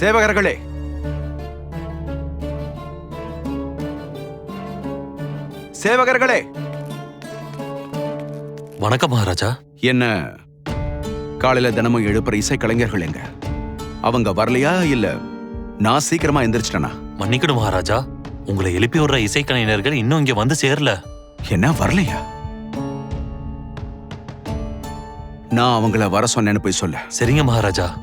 சேவகர்களே. சேவகர்களே. வணக்கம் மகாராஜா. என்ன? காலையில தினமும் எழுப்புற இசை கலைஞர்கள் எங்க? அவங்க வரலையா இல்ல நான் சீக்கிரமா எந்திரிச்சிட்டேனா? மன்னிக்கணும் மகாராஜா. உங்களை எழுப்பி விடுற இசைக்கலைஞர்கள் இன்னும் இங்க வந்து சேரல. என்ன வரலையா? நான் அவங்கள வர சொன்னேன்னு போய் சொல்ல. சரிங்க மகாராஜா.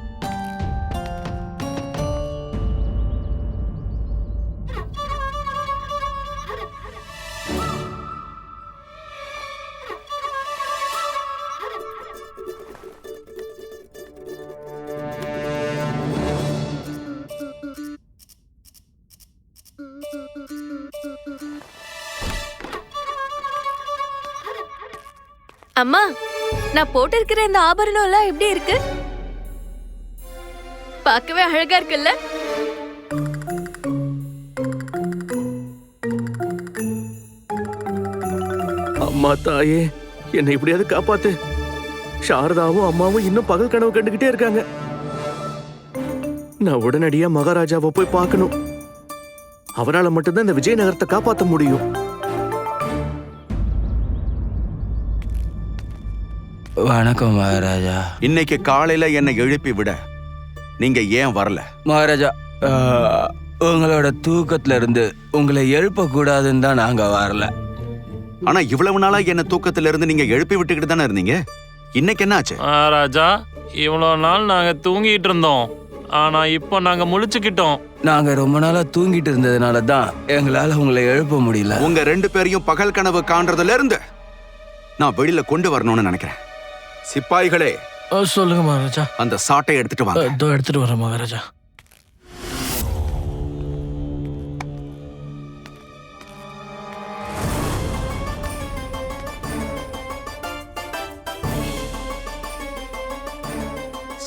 அம்மா நான் போட்டிருக்கிற இந்த ஆபரணம் எல்லாம் எப்படி இருக்கு? பார்க்கவே அழகா இருக்குல்ல? அம்மா தாயே என்னை எப்படியாவது காப்பாத்து. சாரதாவும் அம்மாவும் இன்னும் பகல் கனவு கண்டுகிட்டே இருக்காங்க. நான் உடனடியா மகாராஜாவை போய் பார்க்கணும். அவரால் மட்டும்தான் இந்த விஜயநகரத்தை காப்பாற்ற முடியும். வணக்கம் மகாராஜா. இன்னைக்கு காலையில என்னை எழுப்பி விட. நீங்க ஏன் வரல? மகாராஜா உங்களோட தூக்கத்துல இருந்து உங்களை எழுப்ப கூடாதுன்னு தான் நாங்க வரல. ஆனா இவ்வளவு நாளா என்ன தூக்கத்துல இருந்து நீங்க எழுப்பி விட்டுக்கிட்டு தானே இருந்தீங்க? இன்னைக்கு என்ன ஆச்சு ராஜா இவ்வளோ நாள் நாங்க தூங்கிட்டு இருந்தோம். ஆனா இப்போ நாங்க முழிச்சுக்கிட்டோம். நாங்க ரொம்ப நாளா தூங்கிட்டு இருந்ததுனால தான் எங்களால உங்களை எழுப்ப முடியல. உங்க ரெண்டு பேரையும் பகல் கனவு காண்றதுல இருந்து நான் வெளியில கொண்டு வரணும்னு நினைக்கிறேன். சிப்பாய்களே. சொல்லுங்க மகாராஜா. அந்த சாட்டை எடுத்துட்டு வாங்க. இதோ எடுத்துட்டு வரேன் மகாராஜா.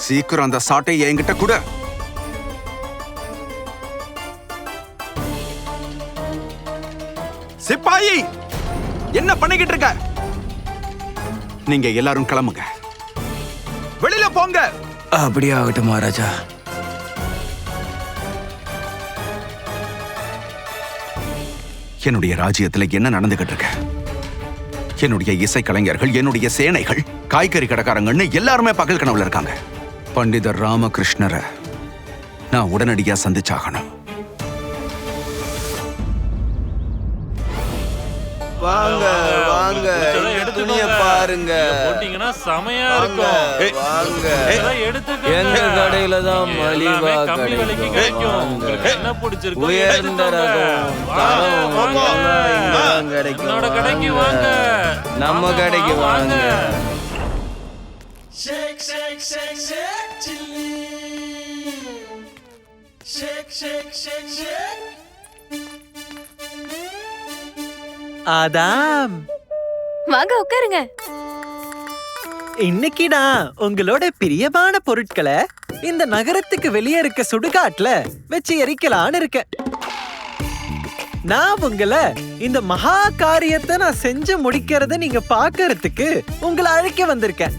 சீக்கிரம் அந்த சாட்டை என்கிட்ட கூட. சிப்பாயி என்ன பண்ணிக்கிட்டு இருக்க? நீங்க எல்லாரும் கிளம்புங்க. வெளியில போங்க. அப்படியே ஆகட்டும் மகாராஜா. என்னுடைய ராஜ்யத்துல என்ன நடந்துகிட்டு இருக்கு? என்னுடைய இசை கலைஞர்கள் என்னுடைய சேனைகள் காய்கறி கடைக்காரங்கன்னு எல்லாருமே பகல் கனவுல இருக்காங்க. பண்டிதர் ராமகிருஷ்ணரை நான் உடனடியா சந்திச்சாகணும். வாங்க வாங்க. துணியை பாருங்க. போட்டீங்கன்னா செமையா இருக்கும். வாங்க. எங்க கடையில தான் மலிவா எல்லாமே கம்மி விலைக்கு கிடைக்கும். கிடைக்கும். வாங்க. என்னோட கடைக்கு வாங்க. நம்ம கடைக்கு வாங்க உட்காருங்க. இன்னைக்கு நான் உங்களோட பிரியமான பொருட்களை இந்த நகரத்துக்கு வெளியே இருக்க சுடுகாட்டுல வச்சு எரிக்கலான்னு இருக்கேன். நான் உங்களை இந்த மகா காரியத்தை நான் செஞ்சு முடிக்கிறத நீங்க பாக்குறதுக்கு உங்களை அழைக்க வந்திருக்கேன்.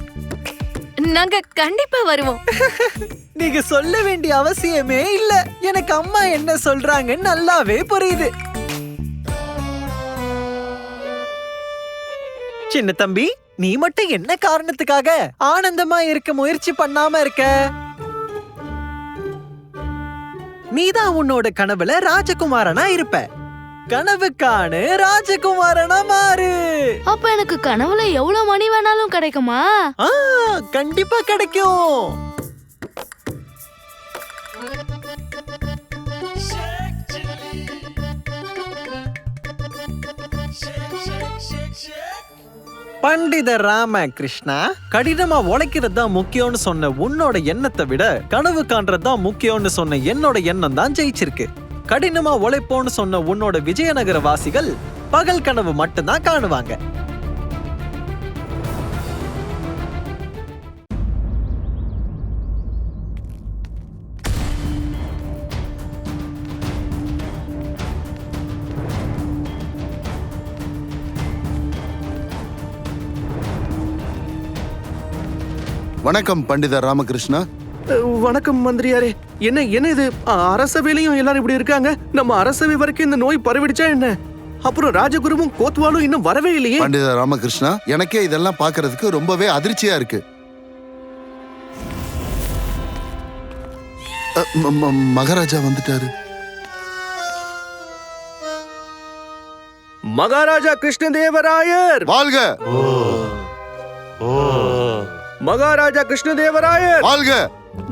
நாங்க கண்டிப்பா வருவோம். நீங்க சொல்ல வேண்டிய அவசியமே இல்ல. எனக்கு அம்மா என்ன சொல்றாங்கன்னு நல்லாவே புரியுது. சின்ன தம்பி நீ மட்டும் என்ன காரணத்துக்காக ஆனந்தமா இருக்க முயற்சி பண்ணாம இருக்க? நீதான் உன்னோட கனவுல ராஜகுமாரனா இருப்ப. கனவு காணு ராஜகுமாரனா மாறு. அப்ப எனக்கு கனவுல எவ்வளவு மணி வேணாலும் கிடைக்குமா? ஆ கண்டிப்பா கிடைக்கும். பண்டித ராம கிருஷ்ணா கடினமா உழைக்கிறது தான் முக்கியம்னு சொன்ன உன்னோட எண்ணத்தை விட கனவு காண்றது தான் முக்கியம்னு சொன்ன என்னோட எண்ணம் தான் ஜெயிச்சிருக்கு. கடினமா உழைப்போம்னு சொன்ன உன்னோட விஜயநகர வாசிகள் பகல் கனவு மட்டும்தான் காணுவாங்க. வணக்கம் பண்டிதர் ராமகிருஷ்ணா. வணக்கம் மந்திரியாரே. என்ன என்ன இது? அரசவையிலயும் எல்லாரும் இப்படி இருக்காங்க? நம்ம அரசவை வரைக்கும் இந்த நோய் பரவிடுச்சா என்ன? அப்புறம் ராஜகுருவும் கோத்வாலும் இன்னும் வரவே இல்லையே. பண்டித ராமகிருஷ்ணா எனக்கே இதெல்லாம் பார்க்கிறதுக்கு ரொம்பவே அதிர்ச்சியா இருக்கு. அ, ம- ம- மகாராஜா வந்துட்டாரு. மகாராஜா கிருஷ்ணதேவராயர்! வாழ்க! மகாராஜா கிருஷ்ணதேவராயர். வாழ்க.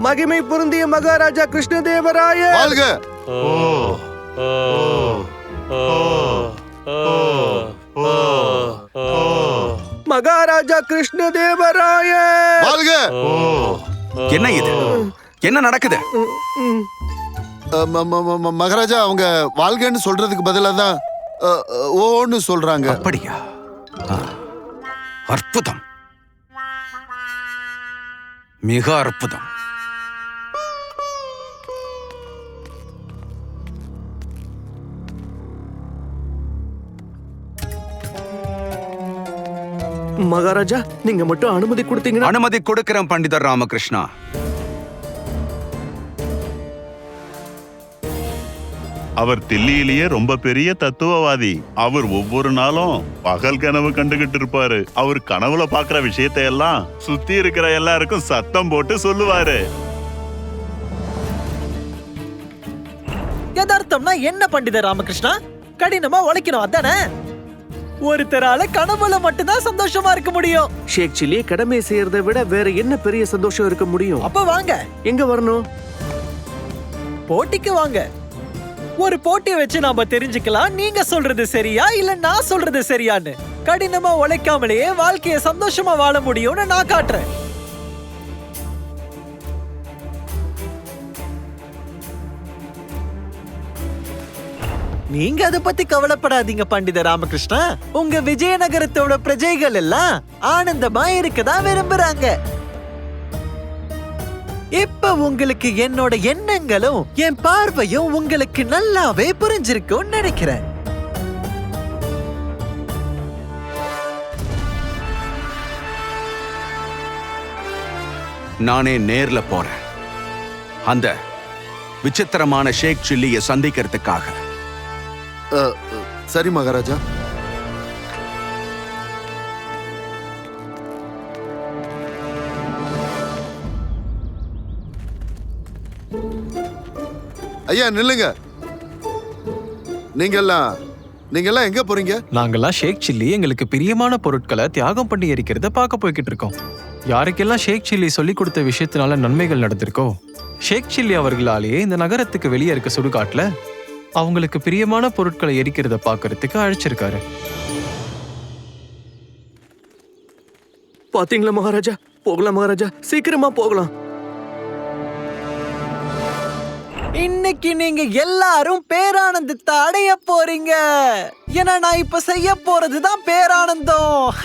மகிமை பொருந்திய மகாராஜா கிருஷ்ணதேவராயர். வாழ்க. மகாராஜா கிருஷ்ணதேவராயர். வாழ்க. என்ன இது? என்ன நடக்குது? மகாராஜா அவங்க வாழ்கன்னு சொல்றதுக்கு பதிலா தான் ஓன்னு சொல்றாங்க. அப்படியா. அற்புதம். மிக அற்புதம். மகாராஜா நீங்க மட்டும் அனுமதி கொடுத்தீங்கன்னா அனுமதி கொடுக்கிறேன் பண்டிதர் ராமகிருஷ்ணா. அவர் தில்லியிலேயே ரொம்ப பெரிய தத்துவவாதி. அவர் ஒவ்வொரு நாளும் பகல் கனவு கண்டுகிட்டு இருப்பாரு. அவர் கனவுல பாக்குற விஷயத்தை எல்லாம் சுத்தி இருக்கிற எல்லாருக்கும் சத்தம் போட்டு சொல்லுவாரு. யதார்த்தம்னா என்ன பண்டிதர் ராமகிருஷ்ணா? கடினமா உழைக்கணும் அதானே? ஒருத்தரால கனவுல மட்டும்தான் சந்தோஷமா இருக்க முடியும். ஷேக் சில்லி கடமை செய்யறதை விட வேற என்ன பெரிய சந்தோஷம் இருக்க முடியும்? அப்ப வாங்க. எங்க வரணும்? போட்டிக்கு வாங்க. ஒரு போட்டியை வச்சு நாம தெரிஞ்சுக்கலாம். நீங்க சொல்றது சரியா இல்ல நான் சொல்றது சரியான்னு? கடினமா உழைக்காமலேயே வாழ்க்கைய சந்தோஷமா வாழ முடியும்னு நான் காட்டுறேன். நீங்க அதை பத்தி கவலைப்படாதீங்க பண்டித ராமகிருஷ்ணா. உங்க விஜயநகரத்தோட பிரஜைகள் எல்லாம் ஆனந்தமா இருக்கதான் விரும்புறாங்க. இப்ப உங்களுக்கு என்னோட எண்ணங்களும் என் பார்வையும் உங்களுக்கு நல்லாவே புரிஞ்சிருக்கும்னு நினைக்கிறேன். நானே நேர்ல போறேன். அந்த விசித்திரமான ஷேக் சில்லியை சந்திக்கிறதுக்காக. சரி மகாராஜா. ஐயா நில்லுங்க. நீங்க எல்லாம் நீங்க எல்லாம் எங்க போறீங்க? நாங்கெல்லாம் ஷேக் சில்லி எங்களுக்கு பிரியமான பொருட்களை தியாகம் பண்ணி எரிக்கிறத பார்க்க போய்கிட்டு இருக்கோம். யாருக்கெல்லாம் ஷேக் சில்லி சொல்லி கொடுத்த விஷயத்தினால நன்மைகள் நடந்திருக்கோ? ஷேக் சில்லி அவர்களாலேயே இந்த நகரத்துக்கு வெளியே இருக்க சுடுகாட்டுல அவங்களுக்கு பிரியமான பொருட்களை எரிக்கிறத பார்க்கறதுக்கு அழைச்சிருக்காரு. பாத்தீங்களா மகாராஜா? போகலாம் மகாராஜா. சீக்கிரமா போகலாம். இன்னைக்கு நீங்க எல்லாரும் பேரானந்தத்தை அடைய போறீங்க. ஏன்னா நான் இப்ப செய்ய போறதுதான் பேரானந்தம்.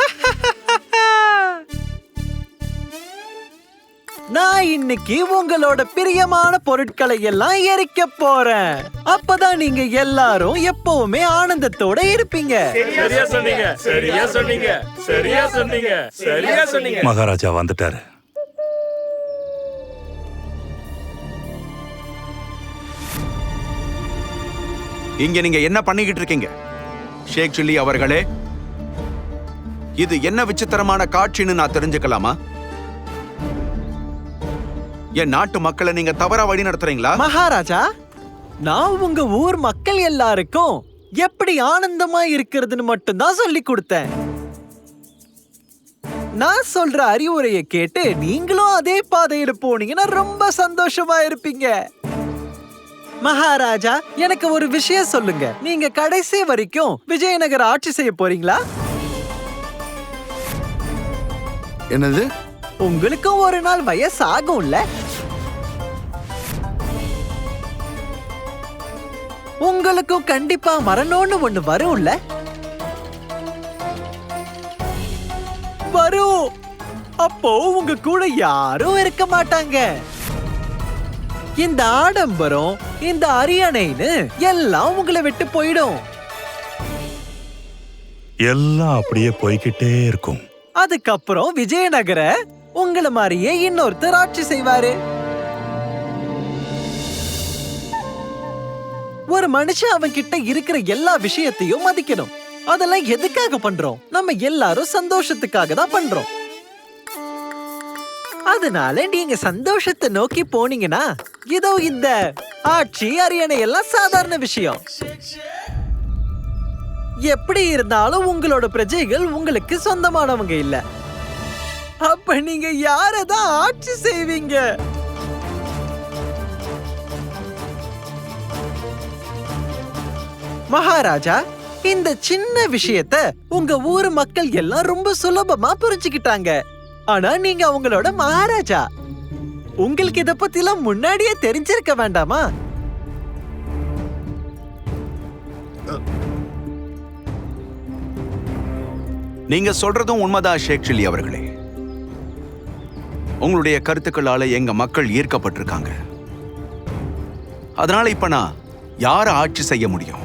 நான் இன்னைக்கு உங்களோட பிரியமான பொருட்களை எல்லாம் எரிக்க போறேன். அப்பதான் நீங்க எல்லாரும் எப்பவுமே ஆனந்தத்தோட இருப்பீங்க. சரியா சொன்னீங்க. சரியா சொன்னீங்க. சரியா சொன்னீங்க. சரியா சொன்னீங்க. மகாராஜா வந்துட்டாரு. இங்க நீங்க என்ன பண்ணிக்கிட்டு இருக்கீங்க? ஷேக் சில்லி அவர்களே இது என்ன விசித்திரமான காட்சின்னு நான் தெரிஞ்சுக்கலாமா? என் நாட்டு மக்களை நீங்க தவறா வழி நடத்துறீங்களா? மகாராஜா நான் உங்க ஊர் மக்கள் எல்லாருக்கும் எப்படி ஆனந்தமா இருக்கிறதுன்னு மட்டும்தான் சொல்லி கொடுத்தேன். நான் சொல்ற அறிவுரையை கேட்டு நீங்களும் அதே பாதையில போனீங்கன்னா ரொம்ப சந்தோஷமா இருப்பீங்க. மகாராஜா எனக்கு ஒரு விஷயம் சொல்லுங்க. நீங்க கடைசி வரைக்கும் விஜயநகர ஆட்சி செய்ய போறீங்களா? என்னது? உங்களுக்கும் ஒரு நாள் வயசாகும்ல. உங்களுக்கும் கண்டிப்பா மரணம்னு ஒண்ணு வரும்ல. வரும். அப்போ உங்க கூட யாரும் இருக்க மாட்டாங்க. இந்த ஆடம்பரம் இந்த அரியணைன்னு எல்லாம் உங்களை விட்டு போயிடும். எல்லாம் அப்படியே போய்கிட்டே இருக்கும். அதுக்கப்புறம் விஜயநகர உங்களை மாதிரியே இன்னொருத்தர் ஆட்சி செய்வாரு. ஒரு மனுஷன் அவன் கிட்ட இருக்கிற எல்லா விஷயத்தையும் மதிக்கணும். அதெல்லாம் எதுக்காக பண்றோம்? நம்ம எல்லாரும் சந்தோஷத்துக்காக தான் பண்றோம். அதனால நீங்க சந்தோஷத்தை நோக்கி போனீங்கன்னா இதோ இந்த ஆட்சி அரியணை எல்லாம் சாதாரண விஷயம். எப்படி இருந்தாலும் உங்களோட பிரஜைகள் உங்களுக்கு சொந்தமானவங்க இல்ல. அப்ப நீங்க யாரதான் ஆட்சி செய்வீங்க? மகாராஜா இந்த சின்ன விஷயத்த உங்க ஊர் மக்கள் எல்லாம் ரொம்ப சுலபமா புரிஞ்சுக்கிட்டாங்க. ஆனா நீங்க அவங்களோட மகாராஜா. உங்களுக்கு இத பத்திலாம் முன்னாடியே தெரிஞ்சிருக்க வேண்டாமா? நீங்க சொல்றதும் உண்மைதான் ஷேக் சில்லி அவர்களே. உங்களுடைய கருத்துக்களால எங்க மக்கள் ஈர்க்கப்பட்டிருக்காங்க. அதனால இப்ப நான் யார ஆட்சி செய்ய முடியும்?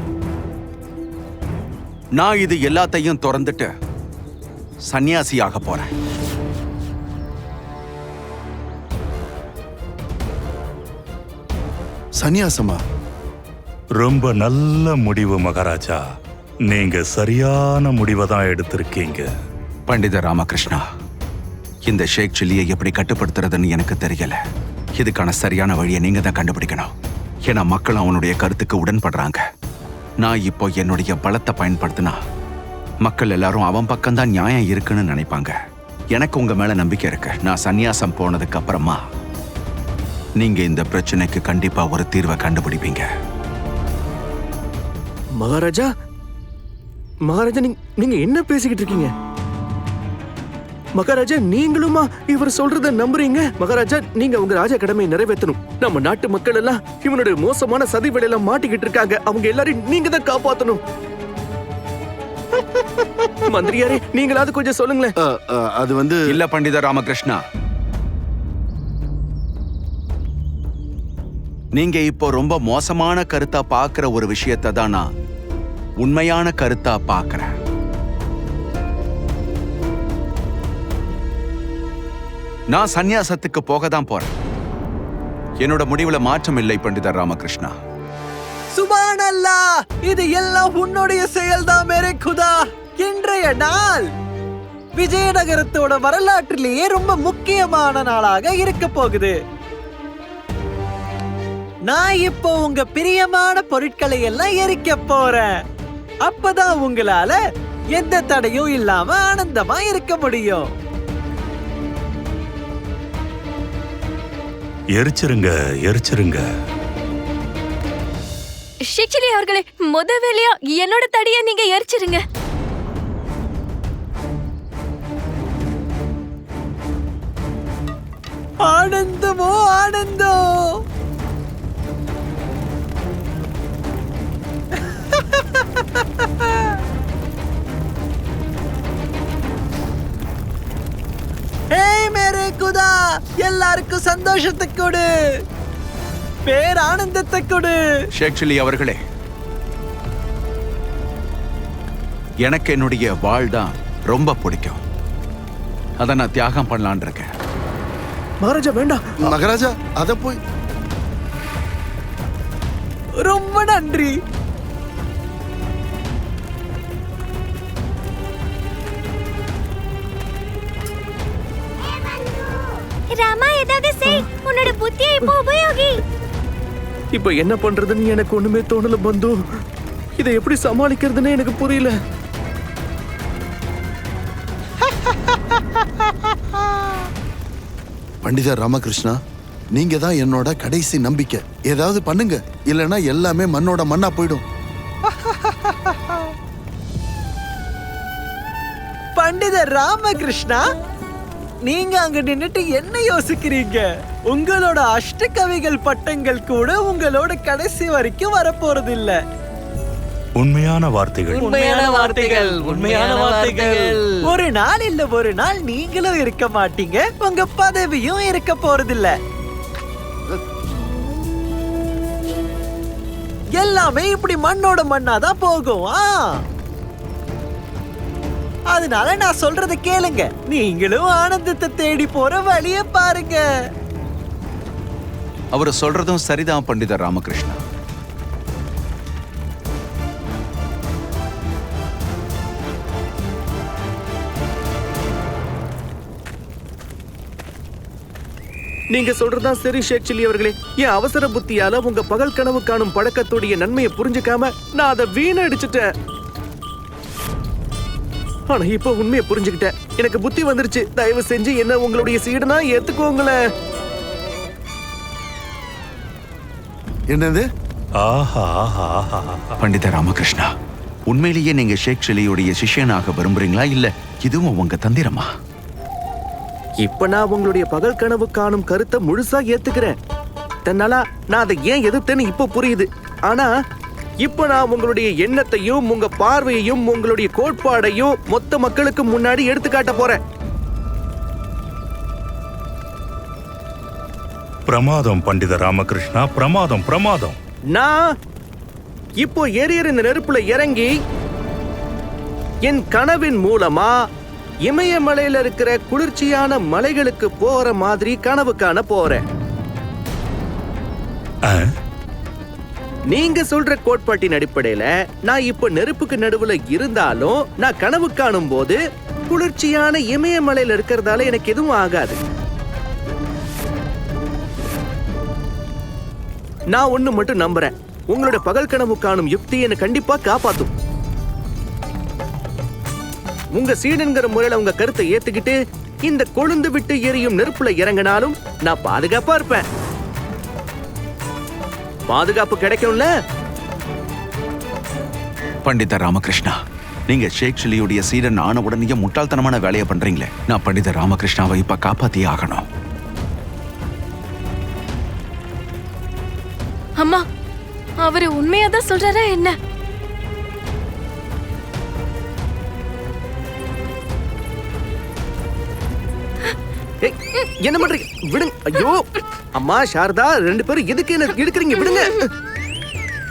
நான் இது எல்லாத்தையும் திறந்துட்டு சன்னியாசியாக போறேன். சந்நியாசமா ரொம்ப நல்ல முடிவு மகாராஜா. நீங்க சரியான முடிவை தான் எடுத்திருக்கீங்க. பண்டித ராமகிருஷ்ணா இந்த ஷேக் சில்லியை எப்படி கட்டுப்படுத்துறதுன்னு எனக்கு தெரியல. இதுக்கான சரியான வழியை நீங்க தான் கண்டுபிடிக்கணும். ஏன்னா மக்கள் அவனுடைய கருத்துக்கு உடன்படுறாங்க. நான் இப்போ என்னுடைய பலத்தை பயன்படுத்தினா மக்கள் எல்லாரும் அவன் பக்கம்தான் நியாயம் இருக்குன்னு நினைப்பாங்க. எனக்கு உங்க மேல நம்பிக்கை இருக்கு. நான் சந்நியாசம் போனதுக்கு அப்புறமா நீங்க இந்த பிரச்சனைக்கு கண்டிப்பா ஒரு தீர்வை கண்டுபிடிப்பீங்க. மகாராஜா மகாராஜா நீங்க நீங்க என்ன பேசிக்கிட்டு இருக்கீங்க? மகாராஜா நீங்களுமா இவர் சொல்றத நம்புறீங்க? மகாராஜா நீங்க உங்க ராஜ கடமையை நிறைவேற்றணும். நம்ம நாட்டு மக்கள் எல்லாம் இவனுடைய மோசமான சதி வேலையில மாட்டிக்கிட்டு இருக்காங்க. அவங்க எல்லாரையும் நீங்க தான் காப்பாத்தணும். மந்திரியாரே நீங்களாவது கொஞ்சம் சொல்லுங்களேன். அது வந்து இல்ல பண்டித ராமகிருஷ்ணா. நீங்க இப்போ ரொம்ப மோசமான கருத்தா பாக்குற ஒரு விஷயத்தை தான் நான் உண்மையான கருத்தா பாக்குறேன். நான் சந்நியாசத்துக்கு போக தான் போறேன். என்னோட முடிவுல மாற்றம் இல்லை பண்டிதர் ராமகிருஷ்ணா. சுபானல்லா இது எல்லாம் உன்னுடைய செயல்தான் மேரே குதா. இன்றைய நாள் விஜயநகரத்தோட வரலாற்றிலேயே ரொம்ப முக்கியமான நாளாக இருக்க போகுது. நான் இப்போ உங்க பிரியமான பொருட்களை எல்லாம் எரிக்க போறேன். அப்பதான் உங்களால எந்த தடையும் இல்லாம ஆனந்தமா இருக்க முடியும். எரிச்சிருங்க எரிச்சிருங்க. ஷேக்சிலி அவர்களே முத வேலையா என்னோட தடிய நீங்க எரிச்சிருங்க. ஆனந்தமோ ஆனந்தம் மேரே குதா எல்லாருக்கும் சந்தோஷத்தை கொடு. பேர் ஆனந்தத்தை கொடு. ஷேக் சில்லி அவர்களே எனக்கு என்னுடைய வாழ் தான் ரொம்ப பிடிக்கும். அதை நான் தியாகம் பண்ணலான் இருக்கேன். மகாராஜா வேண்டாம். மகாராஜா அத போய் ரொம்ப நன்றி. ராமா ஏதாவது செய். உன்னோட புத்தியை இப்போ உபயோகி. இப்ப என்ன பண்றதுன்னு எனக்கு ஒண்ணுமே தோணல பந்து. இதை எப்படி சமாளிக்கிறதுன்னு எனக்கு புரியல. பண்டிதர் ராமகிருஷ்ணா நீங்க தான் என்னோட கடைசி நம்பிக்கை. ஏதாவது பண்ணுங்க. இல்லைன்னா எல்லாமே மண்ணோட மண்ணா போயிடும். பண்டிதர் ராமகிருஷ்ணா நீங்க அங்க நின்னுட்டு என்ன யோசிக்கிறீங்க? உங்களோட அஷ்டகவிகள் பட்டங்கள் கூட உங்களோட கடைசி வரைக்கும் வரப்போறது இல்ல உண்மையான வார்த்தைகள். உண்மையான வார்த்தைகள் உண்மையான வார்த்தைகள். ஒரு நாள் இல்ல ஒரு நாள் நீங்களும் இருக்க மாட்டீங்க உங்க பதவியும் இருக்க போறதில்ல. எல்லாமே இப்படி மண்ணோட மண்ணாதான் போகும். ஆ. அதனால நான் சொல்றத கேளுங்க. நீங்களும் ஆனந்தத்தை தேடி போற வழிய பாருங்க. அவர் சொல்றதும் சரிதான் பண்டிதர் ராமகிருஷ்ணா. நீங்க சொல்றதா சரி ஷேட்சிலி அவர்களே. என் அவசர புத்தியால உங்க பகல் கனவு காணும் பழக்கத்துடைய நன்மையை புரிஞ்சுக்காம நான் அதை வீணடிச்சிட்டேன். ஆனா இப்ப உண்மையை புரிஞ்சுக்கிட்டேன். எனக்கு புத்தி வந்துருச்சு. தயவு செஞ்சு என்ன உங்களுடைய சீடனா ஏத்துக்கோங்களேன் என்னது? ஆஹா ஆஹா பண்டித ராமகிருஷ்ணா உண்மையிலேயே நீங்க ஷேக் சிலியுடைய சிஷ்யனாக விரும்புறீங்களா இல்ல இதுவும் உங்க தந்திரமா? இப்ப நான் உங்களுடைய பகல் கனவு காணும் கருத்தை முழுசா ஏத்துக்கிறேன். தன்னால நான் அதை ஏன் எதிர்த்தேன்னு இப்ப புரியுது. ஆனா இப்ப நான் உங்களுடைய எண்ணத்தையும் உங்க பார்வையையும் உங்களுடைய கோட்பாடையும் மொத்த மக்களுக்கு முன்னாடி எடுத்து காட்ட போறேன். பிரமாதம் பண்டித ராமகிருஷ்ணா பிரமாதம் பிரமாதம். நான் இப்போ எரியற இந்த நெருப்புல இறங்கி என் கனவின் மூலமா இமயமலையில இருக்கிற குளிர்ச்சியான மலைகளுக்கு போற மாதிரி கனவு காண போறேன் நீங்க சொல்ற கோட்பாட்டின் அடிப்படையில நான் இப்ப நெருப்புக்கு நடுவுல இருந்தாலும் நான் கனவு காணும் போது குளிர்ச்சியான இமயமலையில இருக்கிறதால எனக்கு எதுவும் ஆகாது. நான் ஒண்ணு மட்டும் நம்புறேன். உங்களோட பகல் கனவு காணும் யுக்தி என்னை கண்டிப்பா காப்பாத்தும். உங்க சீடன்கிற முறையில உங்க கருத்தை ஏத்துக்கிட்டு இந்த கொழுந்து விட்டு எரியும் நெருப்புல இறங்கினாலும் நான் பாதுகாப்பா இருப்பேன். பாதுகாப்பு கிடைக்கும்ல? பண்டித ராமகிருஷ்ணா நீங்க ஷேக் சிலியுடைய சீடன் ஆன உடனே முட்டாள்தனமான வேலையை பண்றீங்களே. நான் பண்டித ராமகிருஷ்ணாவை இப்ப காப்பாத்தியே ஆகணும். அம்மா அவரு உண்மையா தான் சொல்றாரா என்ன? என்ன பண்றீங்க? விடுங்க. ஐயோ. அம்மா சாரதா ரெண்டு பேரும் எதுக்கு என்ன எடுக்கிறீங்க விடுங்க.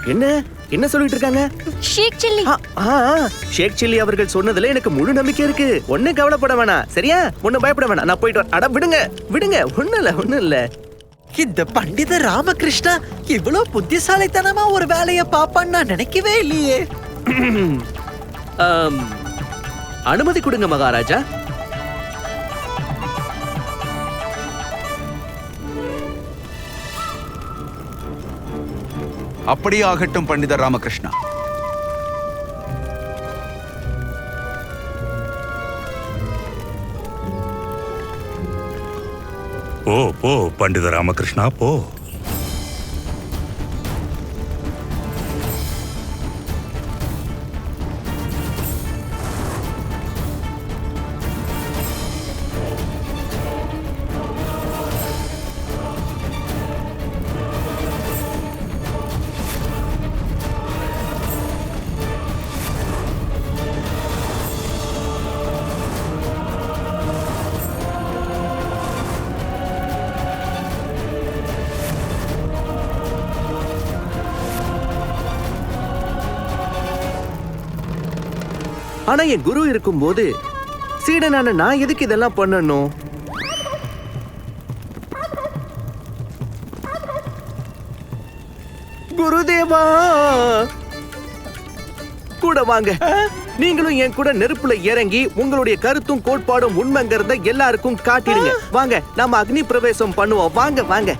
என்ன? என்ன சொல்லிட்டு இருக்காங்க? ஷேக் சில்லி. ஆ, ஆ, ஷேக் சில்லி அவர்கள் சொன்னதுல எனக்கு முழு நம்பிக்கை இருக்கு. ஒண்ணு கவலைப்பட வேணாம். சரியா? ஒண்ணு பயப்பட வேணாம். நான் போயிட்டு அட விடுங்க. விடுங்க. ஒண்ணு இல்ல ஒண்ணு இல்ல. இந்த பண்டித ராமகிருஷ்ணா இவ்வளவு புத்திசாலித்தனமா ஒரு வேலைய பாப்பான்னு நான் நினைக்கவே இல்லையே. அனுமதி கொடுங்க மகாராஜா. அப்படியே ஆகட்டும் பண்டிதர் ராமகிருஷ்ணா. போ போ பண்டித ராமகிருஷ்ணா போ. ஆனா என் குரு இருக்கும்போது சீடனான நான் எதுக்கு இதெல்லாம் பண்ணணும்? குருதேவா! கூட வாங்க. நீங்களும் என் கூட நெருப்புல இறங்கி உங்களுடைய கருத்தும் கோட்பாடும் உண்மைங்கிறத எல்லாருக்கும் காட்டிடுங்க. வாங்க நாம அக்னி பிரவேசம் பண்ணுவோம். வாங்க வாங்க.